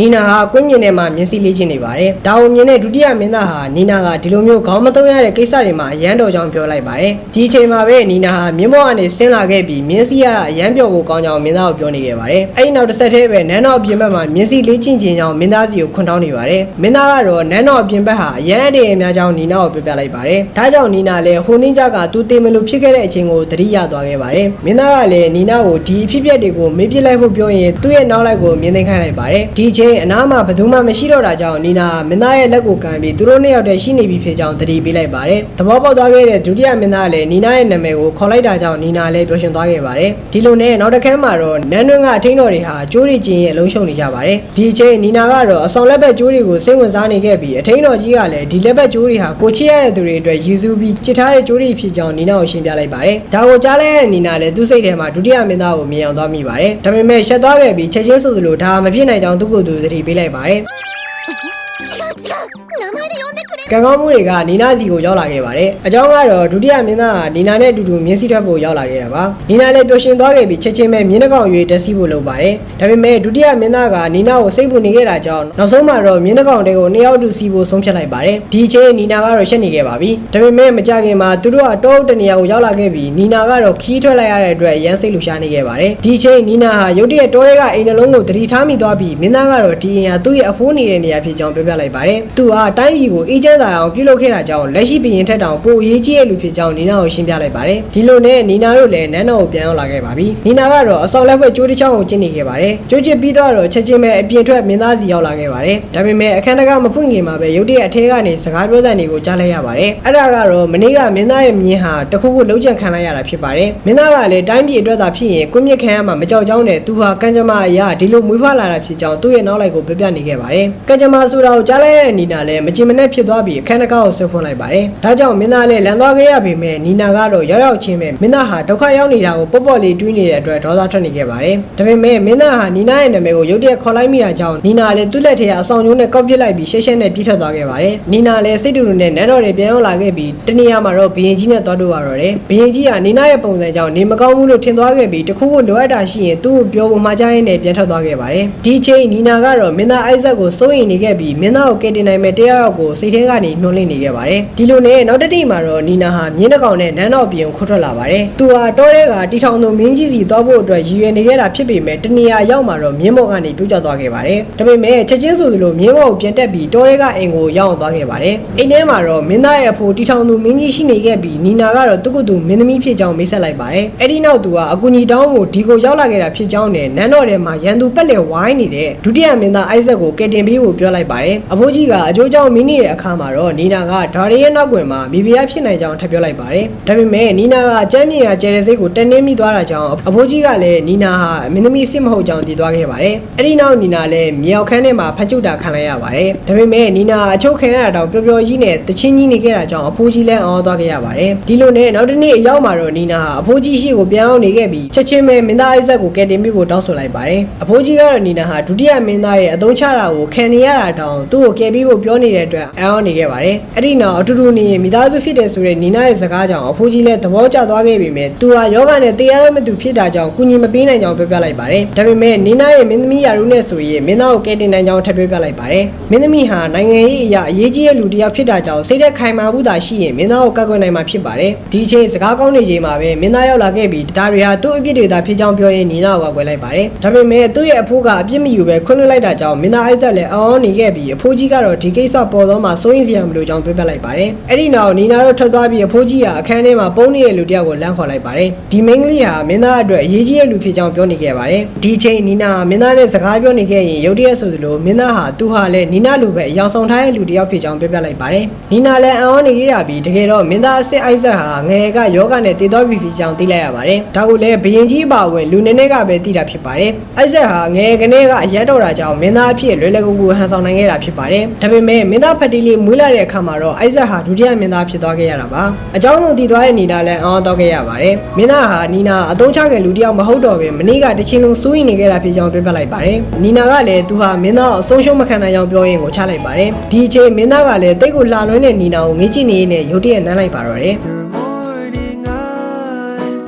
နီနာဟာကွင်းမြင်ထဲမှာမျက်စိလေးချင်းနေပါတယ်ဒါကိုမြင်တဲ့ဒုတိယမင်းသားဟာနီနာကဒီလိုမျိုးခေါင်းမသုံးရတဲ့ကိစ္စတွေမှာအရန်တော်ကြောင်ပြောလိုက်ပါတယ်ဒီအချိန်မှာပဲနီနာဟာမြင်းမောကနေဆင်းလာခဲ့ပြီးမျက်စိရတာအရန်ပြောဖို့ကောင်းကြောင်မင်းသားကိုပြောနေခဲ့ပါတယ်အဲ့ဒီနောက်တစ်ဆက်တည်းပဲနန်းတော်အပြင်ဘက်မှာမျက်စိလေးချင်းချင်းကြောင်မင်းသားစီကိုခွန်တောင်းနေပါတယ်မင်းသားကတော့နန်းတော်အပြင်ဘက်ဟာအရန်အတည်းအများကြောင်နီနာကိုပြောပြလိုက်ပါတယ်ဒါကြောင့်နီနာလည်းဟိုနှင်းကြကသူတင်မလို့ဖြစ်ခဲ့တဲ့အချိန်ကိုသတိရသွားခဲ့ပါတယ်မင်းသားကလည်းနီနာကိုဒီအဖြစ်အပျက်တွေကိုမေးပြလိုက်ဖို့ပြောရင်သူ့ရဲ့နောက်လိုက်ကိုမြင်သိမ်းခိုင်းလိုက်ပါတယ်ဒီအချိန်အနားမှာဘယ်သူမှမရှိတော့တာကြောင့်နီနာမင်းသားရဲ့လက်ကိုကန်ပြီးသူတို့နှစ်ယောက်တည်းရှိနေပြီဖြစ်ကြောင်းသတိပေးလိုက်ပါတယ်သဘောပေါက်သွားခဲ့တဲ့ဒုတိယမင်းသားလည်းနီနာရဲ့နာမည်ကိုခေါ်လိုက်တာကြောင့်နီနာလည်းပျော်ရွှင်သွားခဲ့ပါတယ်ဒီလိုနဲ့နောက်တစ်ခါမှာတော့နန်းတွင်းကအထင်းတော်တွေဟာကျိုးရီချင်းရဲ့အလုံးရှုံနေကြပါတယ်ဒီအချိန်နီနာကတော့အဆောင်လက်ဘက်ကျိုးတွေကိုစိတ်ဝင်စားနေခဲ့ပြီးအထင်းတော်ကြီးကလည်းဒီလက်ဘက်ကျိုးတွေဟာကိုချစ်ရတဲ့သူတွေအတွက်ယူဆပြီးချစ်ထားတဲ့ကျိုးတွေဖြစ်ကြောင်းနီနာကိုရှင်းပြလိုက်ပါတယ်ဒါကိုကြားလိုက်ရတဲ့နီနာလည်းသူ့စိတ်ထဲမှာဒုတိယမင်းသားကိုမြင်အောင်သွားမိပါတယ်ဒါပေမဲ့ရှက်သွားခဲ့ပြီးချက်ချင်းဆိုသလိုဒါမဖြစ်နိုင်ကြောင်းသူ့ကိုယ်သူသတိပေးလိုက်ပါတယ် 違う違う名前で呼んでくれ ကံကောင်းမှုတွေကနီနာစီကိုရောက်လာခဲ့ပါတယ်။အကြောင်းကတော့ဒုတိယမင်းသားကနီနာနဲ့အတူတူမြင်းစီထွက်ဖို့ရောက်လာခဲ့တာပါ။နီနာလည်းပျော်ရွှင်သွားခဲ့ပြီးချက်ချင်းပဲမြင်းနှကောင်ရွေတက်စီဖို့လုပ်ပါတယ်။ဒါပေမဲ့ဒုတိယမင်းသားကနီနာကိုစိတ်ပူနေခဲ့တာကြောင့်နောက်ဆုံးမှာတော့မြင်းနှကောင်တွေကိုနှစ်ယောက်တူစီဖို့ဆုံးဖြတ်လိုက်ပါတယ်။ဒီအချိန်နီနာကတော့ရှက်နေခဲ့ပါပြီ။ဒါပေမဲ့မကြခင်မှာသူတို့ကတောအုပ်တနေရာကိုရောက်လာခဲ့ပြီးနီနာကတော့ခီးထွက်လိုက်ရတဲ့အတွက်ရမ်းစိတ်လူရှားနေခဲ့ပါတယ်။ဒီအချိန်နီနာဟာရုတ်တရက်တောတွေကအိမ်နှလုံးကိုတတိထားမိသွားပြီးမင်းသားကတော့ဒီအိမ်ဟာသူ့ရဲ့အဖိုးနေတဲ့နေရာဖြစ်ကြောင်းပြောပြလိုက်ပါတယ်။သူဟာတိုင်းပြည်ကိုအေးချမ်းသာအောင်ပြုလုပ်ခဲ့တာကြောင့်လက်ရှိဘရင်ထက်တောင်ပိုအရေးကြီးတဲ့လူဖြစ်ကြောင်းနီနာကိုရှင်းပြလိုက်ပါတယ်။ဒီလိုနဲ့နီနာတို့လည်းနန်းတော်ကိုပြန်ရောက်လာခဲ့ပါပြီ။နီနာကတော့အစောက်လက်ဖွဲ့ကျိုးတစ်ချောင်းကိုကျင်းနေခဲ့ပါတယ်။ကျိုးချစ်ပြီးတော့ချက်ချင်းပဲအပြင်ထွက်မင်းသားစီရောက်လာခဲ့ပါတယ်။ဒါပေမဲ့အခန်းတကားမဖွင့်ခင်မှာပဲရုတ်တရက်အထဲကနေစကားပြောစံတွေကိုကြားလိုက်ရပါတယ်။အဲ့ဒါကတော့မနေ့ကမင်းသားရဲ့မြင်းဟာတခုခုလုံးချန်ခံလိုက်ရတာဖြစ်ပါတယ်။မင်းသားကလည်းတိုင်းပြည်အတွက်သာဖြစ်ရင်ကွမြင့်ခံရမှာမကြောက်ကြောင်းနဲ့သူဟာကံကြမ္မာအရာဒီလိုမွေးဖွားလာတာဖြစ်ကြောင်းသူ့ရဲ့နောက်လိုက်ကိုပြပြနေခဲ့ပါတယ်။ကံကြမ္မာဆိုတာကိုကြားလိုက်ရတဲ့နီနာလည်းမချင်မနဲ့ဖြစ်သွားပြီးအခန်းတကားကိုဆွဲဖွင့်လိုက်ပါတယ်။ဒါကြောင့်မင်းသားလည်းလန်သွားခဲ့ရပေမဲ့နီနာကတော့ရောက်ရောက်ချင်းပဲမင်းသားဟာဒုက္ခရောက်နေတာကိုပေါ့ပေါ့လေးတွေးနေတဲ့အတွက်ဒေါသထွက်နေခဲ့ပါတယ်။ဒါပေမဲ့မင်းသားဟာနီနာရဲ့နာမည်ကိုရုတ်တရက်ခေါ်လိုက်မိတာကြောင့်နီနာလည်းသူ့လက်ထဲကအဆောင်ကျိုးနဲ့ကောက်ပစ်လိုက်ပြီးရှက်ရှက်နဲ့ပြေးထွက်သွားခဲ့ပါတယ်။နီနာလည်းစိတ်တူတူနဲ့နန်းတော်တွေပြန်ရောက်လာခဲ့ပြီးတနေရာမှာတော့ဘရင်ကြီးနဲ့သွားတွေ့ရတော့တယ်။ဘရင်ကြီးကနီနာရဲ့ပုံစံကြောင့်နေမကောင်းဘူးလို့ထင်သွားခဲ့ပြီးတခုခုလိုအပ်တာရှိရင်သူ့ကိုပြောဖို့မှာကြားရင်းနဲ့ပြန်ထွက်သွားခဲ့ပါတယ်။ဒီချိန်နီနာကတော့မင်းသားအိုက်ဇက်ကိုစိုးရိမ်နေခဲ့ပြီးမင်းသားကိုကယ်တင်နိုင်မဲ့တရားရောက်ကိုစိတ်ထဲကနေမျှော်လင့်နေခဲ့ပါတယ်။ဒီလိုနဲ့နောက်တစ်နေ့မှာတော့နီနာဟာမြင်းတစ်ကောင်နဲ့နန်းတော်ပြင်ကိုခွတ်ထွက်လာပါတယ်။သူဟာတောထဲကတီထောင်သူမင်းကြီးစီသွားဖို့အတွက်ရည်ရွယ်နေခဲ့တာဖြစ်ပေမဲ့တနေရာရောက်မှာတော့မြင်းမော်ကနေပြုတ်ကျသွားခဲ့ပါတယ်။ဒါပေမဲ့ချက်ချင်းဆိုသလိုမြင်းမော်ကိုပြန်တက်ပြီးတောထဲကအိမ်ကိုရောက်အောင်သွားခဲ့ပါတယ်။အိမ်ထဲမှာတော့မင်းသားရဲ့အဖိုးတီထောင်သူမင်းကြီးရှိနေခဲ့ပြီးနီနာကတော့သူ့ကိုယ်သူမင်းသမီးဖြစ်ကြောင်းမိတ်ဆက်လိုက်ပါတယ်။အဲ့ဒီနောက်သူကအကူကြီးတောင်းကိုဒီကိုရောက်လာခဲ့တာဖြစ်ကြောင်းနဲ့နန်းတော်ထဲမှာရန်သူပက်လက်ဝိုင်းနေတဲ့ဒုတိယမင်းသားအိုက်ဇက်ကိုကယ်တင်ပေးဖို့ပြောလိုက်ပါတယ်။အဖိုးကြီးကအကျိုးကြောင့်မင်းနေတဲ့အခါမှာတော့နီနာကဒါရီရဲ့နောက်ကွယ်မှာမိဖုရားဖြစ်နိုင်ကြောင်းထပ်ပြောလိုက်ပါတယ်။ဒါပေမဲ့နီနာကကြမ်းမြင်ရကျဲတဲ့စိတ်ကိုတက်နှင်းမိသွားတာကြောင့်အဖိုးကြီးကလည်းနီနာဟာမင်းသမီးစစ်မဟုတ်ကြောင်းတည်သွားခဲ့ပါတယ်။အဲ့ဒီနောက်နီနာလည်းမြောက်ခန်းထဲမှာဖတ်ကျုပ်တာခံလိုက်ရပါတယ်။ဒါပေမဲ့နီနာအချုပ်ခံရတာတော့ပျော်ပျော်ကြီးနဲ့တချင်းကြီးနေခဲ့တာကြောင့်အဖိုးကြီးလည်းအော်သွားခဲ့ရပါတယ်။ဒီလိုနဲ့နောက်တစ်နေ့အရောက်မှာတော့နီနာဟာအဖိုးကြီးရှိကိုပြန်အောင်နေခဲ့ပြီးချက်ချင်းပဲမင်းသားအိုက်ဇက်ကိုကယ်တင်ပေးဖို့တောင်းဆိုလိုက်ပါတယ်။အဖိုးကြီးကတော့နီနာဟာဒုတိယမင်းသားရဲ့အသုံးချတာကိုခံနေရတာတောင်သူ့ကိုကယ်ပေးဖို့ပြောနေတဲ့အတွက်အောင်းနေခဲ့ပါတယ်။အဲ့ဒီနောက်အတူတူနေရင်မိသားစုဖြစ်တယ်ဆိုတဲ့နီနာရဲ့စကားကြောင့်အဖိုးကြီးလည်းသဘောကျသွားခဲ့ပေမဲ့သူဟာယောဂနဲ့တရားရမဲ့သူဖြစ်တာကြောင့်ကုညီမပေးနိုင်ကြောင်းပြောပြလိုက်ပါတယ်။ဒါပေမဲ့နီနာရဲ့မင်းသမီးယာရုနဲ့ဆိုရင်မင်းသားကိုကယ်တင်နိုင်ကြောင်းထပ်ပြောပြလိုက်ပါတယ်။မင်းသမီးဟာနိုင်ငံရေးအရာအရေးကြီးတဲ့လူတစ်ယောက်ဖြစ်တာကြောင့်စိတ်သက်ခိုင်မာမှုသာရှိရင်မင်းသားကိုကတ်ကွယ်နိုင်မှာဖြစ်ပါတယ်။ဒီအချိန်စကားကောင်းနေချိန်မှာပဲမင်းသားရောက်လာခဲ့ပြီးဒါတွေဟာသူ့အပြစ်တွေသာဖြစ်ကြောင်းပြောရင်းနီနာကိုကွယ်လိုက်ပါတယ်။ဒါပေမဲ့သူ့ရဲ့အဖိုးကအပြစ်မယူပဲခွင့်လွှတ်လိုက်တာကြောင့်မင်းသားအိုက်ဇက်လည်းအောင်းနေခဲ့ပြီးအဖိုးကြီးကတော့ဒီကိစ္စပေါ်တော့မှစိုးရင်စရာမလိုကြောင်းပြောပြလိုက်ပါတယ်။အဲ့ဒီနောက်နီနာတို့ထွက်သွားပြီးအဖိုးကြီးကအခန်းထဲမှာပုံနေတဲ့လူတစ်ယောက်ကိုလမ်းခေါ်လိုက်ပါတယ်။ဒီမိန်းကလေးဟာမင်းသားအတွက်အရေးကြီးတဲ့လူဖြစ်ကြောင်းပြောနေခဲ့ပါတယ်။ဒီချိန်နီနာမင်းသားနဲ့စကားပြောနေခဲ့ရင်ရုတ်တရက်ဆိုသလိုမင်းသားဟာသူဟာလည်းနီနာလိုပဲအယောင်ဆောင်ထားတဲ့လူတစ်ယောက်ဖြစ်ကြောင်းပြောပြလိုက်ပါတယ်။နီနာလည်းအောင်းနေခဲ့ရပြီးတကယ်တော့မင်းသားအစ်စ်အိုက်ဇက်ဟာငယ်ကယောဂနဲ့တည်တော်ပြီဖြစ်ကြောင်းသိလိုက်ရပါတယ်။ဒါကိုလည်းဘရင်ကြီးအပါအဝင်လူနေနေကပဲသိတာဖြစ်ပါတယ်။အိုက်ဇက်ဟာငယ်ကနေကအရက်တော်တာကြောင့်မင်းသားအဖြစ်လွယ်လွယ်ကူကူဟန်ဆောင်နိုင်ခဲ့တာဖြစ်ပါတယ်။ဒါပေမဲ့မင်းသားဖက်တီလေးမွေးလာတဲ့အခါမှာတော့အိုက်ဇက်ဟာဒုတိယမင်းသားဖြစ်သွားခဲ့ရတာပါ။အကြောင်းလုံးတည်သွားတဲ့နီနာလည်းအောင်းတော့ခဲ့ရပါတယ်။မင်းသားဟာနီနာအသုံးချခဲ့လူတစ်ယောက်မဟုတ်တော့ပဲမနေ့ကတစ်ချိန်လုံးစိုးရိမ်နေခဲ့တာဖြစ်ကြောင်းပြောပြလိုက်ပါတယ်။နီနာကလည်းသူဟာမင်းသားကိုအဆုံးရှုံးမခံနိုင်ကြောင်းပြောရင်းကိုချလိုက်ပါတယ်။ဒီအချိန်မင်းသားကလည်းတိတ်ကိုလှလွှဲတဲ့နီနာကိုငေးကြည့်နေရင်းနဲ့ရုတ်တရက်နမ်းလိုက်ပါတော့တယ်။ Your morning eyes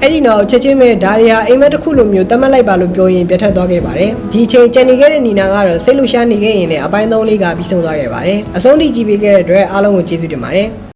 အဲ့ဒီနောက်ချက်ချင်းပဲဒါရီဟာအိမ်မက်တစ်ခုလိုမျိုးတတ်မှတ်လိုက်ပါလို့ပြောရင်ပြတ်ထွက်သွားခဲ့ပါတယ်ဒီအချိန်ကြံနေခဲ့တဲ့နီနာကတော့စိတ်လှရှားနေခဲ့ရင်လည်းအပိုင်းသုံးလေးကပြီးဆုံးသွားခဲ့ပါတယ်အဆုံးထိကြည့်ပေးခဲ့တဲ့အတွက်အားလုံးကိုကျေးဇူးတင်ပါတယ်